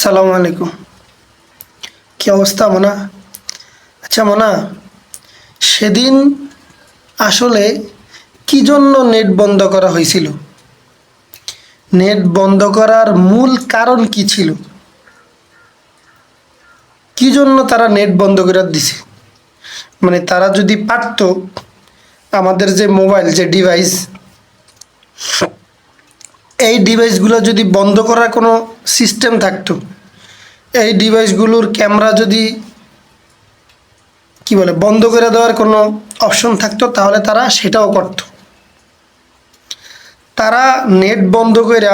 আসসালামু আলাইকুম। কি অবস্থা মোনা? আচ্ছা মোনা, সেদিন আসলে কি জন্য নেট বন্ধ করা হয়েছিল? নেট বন্ধ করার মূল কারণ কি ছিল? কি জন্য তারা নেট বন্ধ করে দিছে? মানে তারা যদি পারতো, আমাদের যে মোবাইল, যে ডিভাইস, এই ডিভাইসগুলো যদি বন্ধ করার কোনো সিস্টেম থাকতো। এই ডিভাইসগুলোর ক্যামেরা যদি কি বলে, বন্ধ করে দেওয়ার কোনো অপশন থাকতো, তাহলে তারা সেটাও করত। তারা নেট বন্ধ করে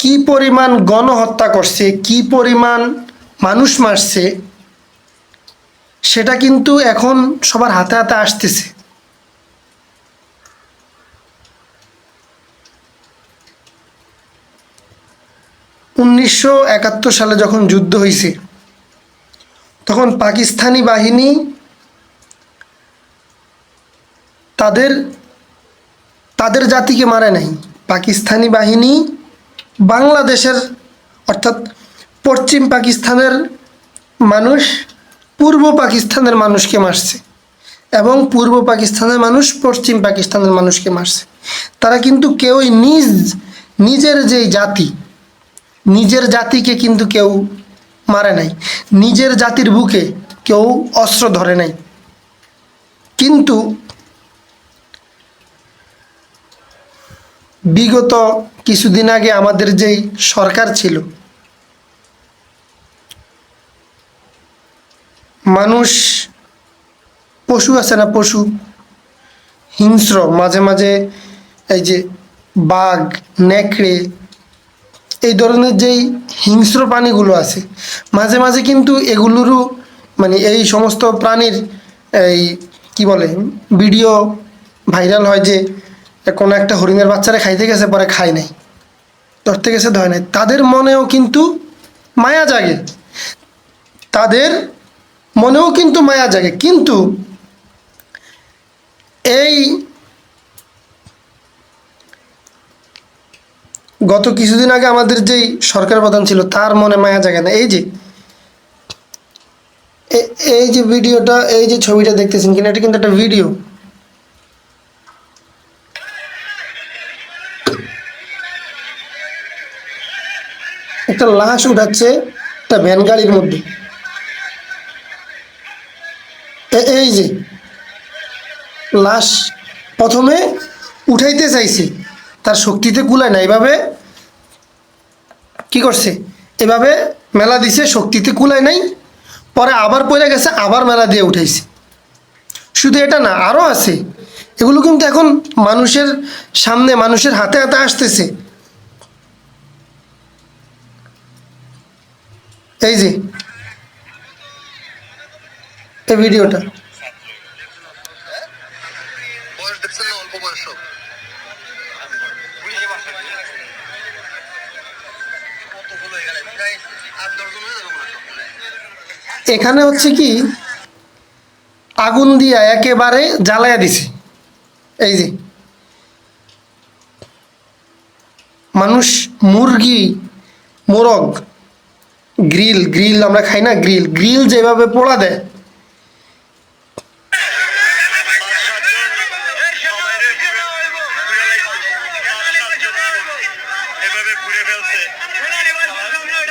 কি পরিমাণ গণহত্যা করছে, কি পরিমাণ মানুষ মারছে, সেটা কিন্তু এখন সবার হাতে হাতে আসতেছে। উনিশশো একাত্তর সালে যখন যুদ্ধ হয়েছে তখন পাকিস্তানি বাহিনী তাদের তাদের জাতিকে মারে নাই। পাকিস্তানি বাহিনী বাংলাদেশের, অর্থাৎ পশ্চিম পাকিস্তানের মানুষ পূর্ব পাকিস্তানের মানুষকে মারছে এবং পূর্ব পাকিস্তানের মানুষ পশ্চিম পাকিস্তানের মানুষকে মারছে। তারা কিন্তু কেউই নিজ, নিজের যেই জাতি নিজের জাতিকে কিন্তু কেউ মারে নাই। নিজের জাতির বুকে কেউ অস্ত্র ধরে নাই। কিন্তু বিগত কিছুদিন আগে আমাদের যেই সরকার ছিল, মানুষ পশু আছে না পশু? হিংস্র, মাঝে মাঝে এই যে বাঘ, নেকড়ে এই ধরনের যেই হিংস্র প্রাণীগুলো আছে, মাঝে মাঝে কিন্তু এগুলোরও মানে এই সমস্ত প্রাণীর এই কি বলে, ভিডিও ভাইরাল হয় যে কোনো একটা হরিণের বাচ্চারা খাইতে গেছে, পরে খায় নাই, ধরতে গেছে, ধরে নাই। তাদের মনেও কিন্তু মায়া জাগে। তাদের মনেও কিন্তু মায়া জাগে। কিন্তু এই গত কিছুদিন আগে আমাদের যেই সরকার প্রধান ছিল, তার মনে মায়া জাগে না। এই যে এই যে ভিডিওটা, এই যে ছবিটা দেখতেছেন কিনা, এটা কিন্তু একটা ভিডিও। একটা লাশ উঠাচ্ছে একটা ভ্যান গাড়ির মধ্যে। এই যে, লাশ প্রথমে উঠাইতে চাইছে, তার শক্তিতে কুলায় না। এভাবে কি করছে? এভাবে মেলা দিছে, শক্তিতে কুলায় নাই, পরে আবার পড়ে গেছে, আবার মেলা দিয়ে উঠাইছে। শুধু এটা না আরও আছে। এগুলো কিন্তু এখন মানুষের সামনে, মানুষের হাতে হাতে আসতেছে। এই যে, এই ভিডিওটা। অল্প এখানে হচ্ছে কি, আগুন দিয়া একেবারে জ্বালাইয়া দিছে। এই যে, মানুষ, মুরগি, মোরগ, গ্রিল গ্রিল আমরা খাই না, গ্রিল। গ্রিল যেভাবে পোড়া দেয় এভাবে পুড়ে ফেলছে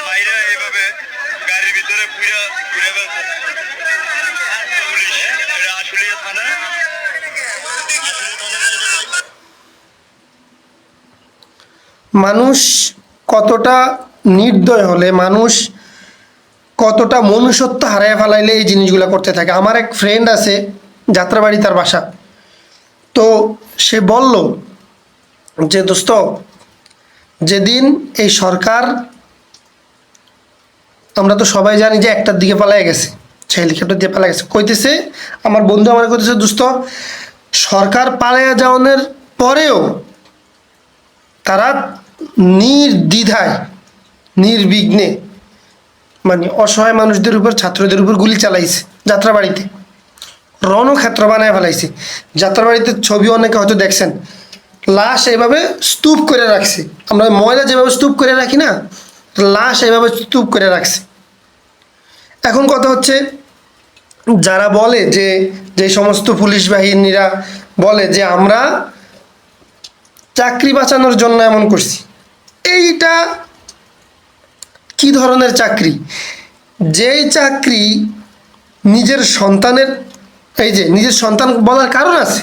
বাইরে এভাবে গাড়ির ভিতরে পুড়ে পুড়ে ফেলছে পুলিশ এটা আশুলিয়া থানা মানুষ কতটা নির্দয় হলে, মানুষ কতটা মনুষ্যত্ব হারায় ফেলাইলে এই জিনিসগুলো করতে থাকে। আমার এক ফ্রেন্ড আছে, যাত্রাবাড়ি তার বাসা। তো সে বলল যে, দোস্ত, যেদিন এই সরকার, আমরা তো সবাই জানি যে একটার দিকে পালায় গেছে সে হেলিকপ্টার দিয়ে পালা গেছে। কইতেছে, আমার বন্ধু আমার কইতেছে, দোস্ত, সরকার পালাইয়া যাওয়ানোর পরেও তারা নির্দ্বিধায়, নির্বিঘ্নে মানে অসহায় মানুষদের উপর, ছাত্রদের উপর গুলি চালাইছে যাত্রাবাড়িতে। রণক্ষেত্র বানায় ফেলাইছে। যাত্রাবাড়িতে ছবি অনেকে হয়তো দেখছেন। লাশ এভাবে স্তূপ করে রাখছে। আমরা ময়লা যেভাবে স্তূপ করে রাখি না, লাশ এভাবে স্তূপ করে রাখছে। এখন কথা হচ্ছে, যারা বলে যে যে সমস্ত পুলিশ বাহিনীরা বলে যে, আমরা চাকরি বাঁচানোর জন্য এমন করছি। এইটা কি ধরনের চাকরি? যেই চাকরি নিজের সন্তানের, এই যে নিজের সন্তান বলার কারণ আছে।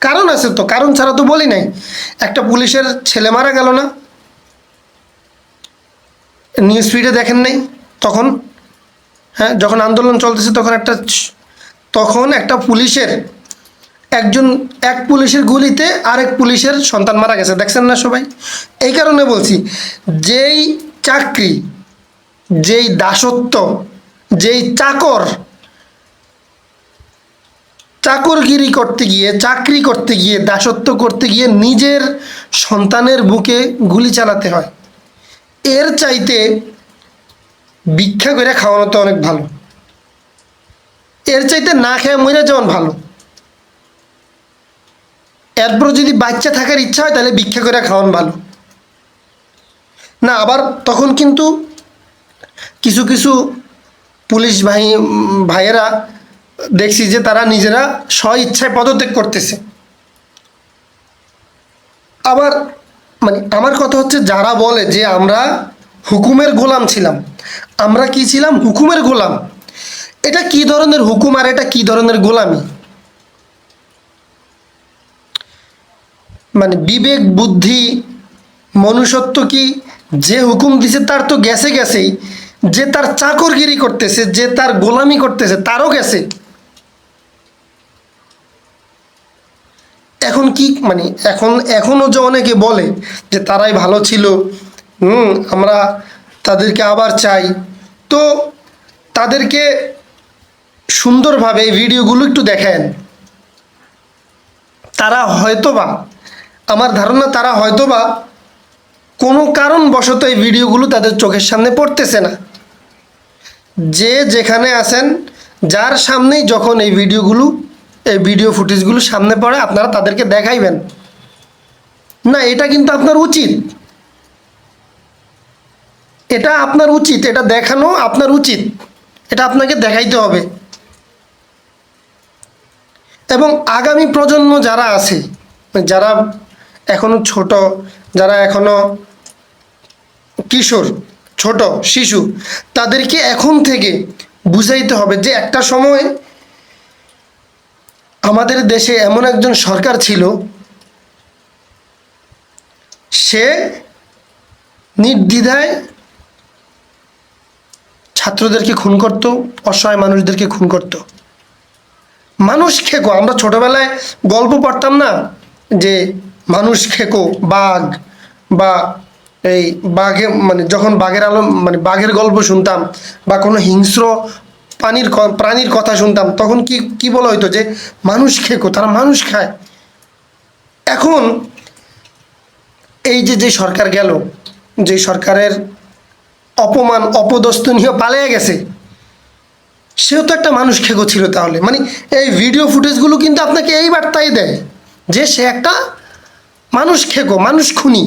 কারণ আছে তো, কারণ ছাড়া তো বলি নাই। একটা পুলিশের ছেলে মারা গেল না। নিউজ ফিডে দেখেন নাই তখন হ্যাঁ যখন আন্দোলন চলতেছে তখন একটা তখন একটা পুলিশের একজন, এক পুলিশের গুলিতে আরেক পুলিশের সন্তান মারা গেছে। দেখছেন না সবাই? এই কারণে বলছি, যেই চাকরি, যেই দাসত্ব, যেই চাকর, চাকরগিরি করতে গিয়ে, চাকরি করতে গিয়ে, দাসত্ব করতে গিয়ে নিজের সন্তানের বুকে গুলি চালাতে হয়, এর চাইতে ভিক্ষা করে খাওয়ানো তো অনেক ভালো। এর চাইতে না খেয়ে মরে যেমন ভালো। এরপর যদি বাচ্চা থাকার ইচ্ছা হয়, তাহলে ভিক্ষা করে খাওয়ান ভালো। না, আবার তখন কিন্তু কিছু কিছু পুলিশ ভাই ভাইয়েরা দেখছি যে তারা নিজেরা স্ব ইচ্ছায় পদত্যাগ করতেছে। আবার মানে আমার কথা হচ্ছে, যারা বলে যে আমরা হুকুমের গোলাম ছিলাম, আমরা কি ছিলাম? হুকুমের গোলাম। এটা কি ধরনের হুকুম আর এটা কি ধরনের গোলামি? মানে বিবেক, বুদ্ধি, মনুষ্যত্ব কি? যে হুকুম দিছে তার তো গেছে গেছেই। যে তার চাকরগিরি করতেছে, যে তার গোলামি করতেছে, তারও গেছে। এখন কি মানে এখন এখনও যে অনেকে বলে যে তারাই ভালো ছিল, হুম, আমরা তাদেরকে আবার চাই। তো তাদেরকে সুন্দরভাবে এই ভিডিওগুলো একটু দেখেন। তারা হয়তোবা আমার ধারণা তারা হয়তোবা কোনো কারণবশত এই ভিডিওগুলো তাদের চোখের সামনে পড়তেছে না। যে যেখানে আছেন, যার সামনেই যখন এই ভিডিওগুলো, এই ভিডিও ফুটেজগুলো সামনে পড়ে, আপনারা তাদেরকে দেখাইবেন। না, এটা কিন্তু আপনার উচিত। এটা আপনার উচিত, এটা দেখানো আপনার উচিত। এটা আপনাকে দেখাইতে হবে। এবং আগামী প্রজন্ম যারা আছে, যারা এখনও ছোট, যারা এখনও কিশোর, ছোট, শিশু, তাদেরকে এখন থেকে বুঝাইতে হবে যে একটা সময় আমাদের দেশে এমন একজন সরকার ছিল, সে নির্দ্বিধায় ছাত্রদেরকে খুন করত, অসহায় মানুষদেরকে খুন করত। মানুষ খেকো আমরা ছোটবেলায় গল্প পড়তাম না যে মানুষ খেকো, বাঘ, বা এই বাঘে মানে যখন বাঘের আলো মানে বাঘের গল্প শুনতাম বা কোনো হিংস্র প্রাণীর প্রাণীর কথা শুনতাম, তখন কি কি বলা হইতো যে মানুষ খেকো, তারা মানুষ খায়। এখন এই যে যে সরকার গেল, যে সরকারের অপমান, অপদস্থনীয় পালিয়ে গেছে, সেও তো একটা মানুষ খেকো ছিল তাহলে। মানে এই ভিডিও ফুটেজগুলো কিন্তু আপনাকে এই বার্তাই দেয় যে সে একটা মানুষ খেকো, মানুষ খুনি।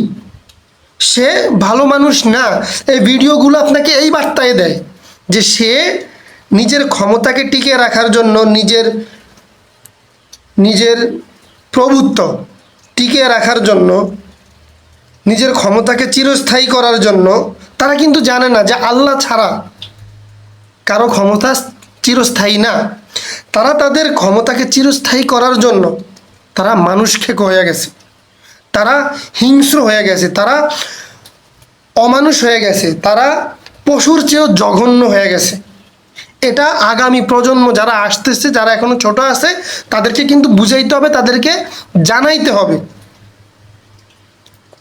সে ভালো মানুষ না, এই ভিডিওগুলো আপনাকে এই বার্তায় দেয় যে সে নিজের ক্ষমতাকে টিকে রাখার জন্য নিজের নিজের প্রভুত্ব টিকে রাখার জন্য, নিজের ক্ষমতাকে চিরস্থায়ী করার জন্য তারা কিন্তু জানে না যে আল্লাহ ছাড়া কারও ক্ষমতা চিরস্থায়ী না। তারা তাদের ক্ষমতাকে চিরস্থায়ী করার জন্য তারা মানুষ খেক হয়ে গেছে। তারা হিংস্র হয়ে গেছে, তারা অমানুষ হয়ে গেছে, তারা পশুর চেয়েও জঘন্য হয়ে গেছে। এটা আগামী প্রজন্ম যারা আসতেছে, যারা এখনও ছোট আছে, তাদেরকে কিন্তু বুঝাইতে হবে, তাদেরকে জানাইতে হবে।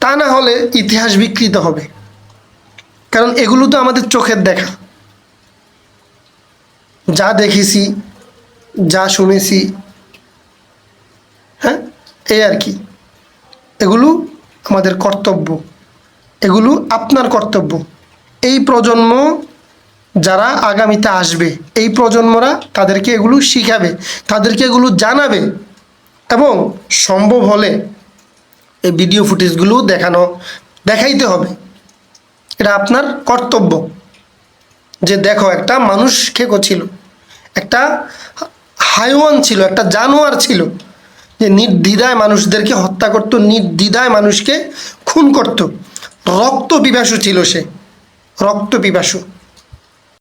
তা না হলে ইতিহাস বিকৃত হবে। কারণ এগুলো তো আমাদের চোখের দেখা। যা দেখেছি, যা শুনেছি হ্যাঁ এই আর কি। এগুলো আমাদের কর্তব্য। এগুলো আপনার কর্তব্য। এই প্রজন্ম যারা আগামীতে আসবে, এই প্রজন্মরা তাদেরকে এগুলো শিখাবে, তাদেরকে এগুলো জানাবে এবং সম্ভব হলে এই ভিডিও ফুটেজগুলো দেখানো, দেখাইতে হবে। এটা আপনার কর্তব্য। যে দেখো, একটা মানুষ খেকো ছিল, একটা হাইওয়ান ছিল, একটা জানোয়ার ছিল। যে নির্দ্বিধায় মানুষদেরকে হত্যা করত, নির্দ্বিধায় মানুষকে খুন করত। রক্ত পিপাসু ছিল সে। রক্ত পিপাসু।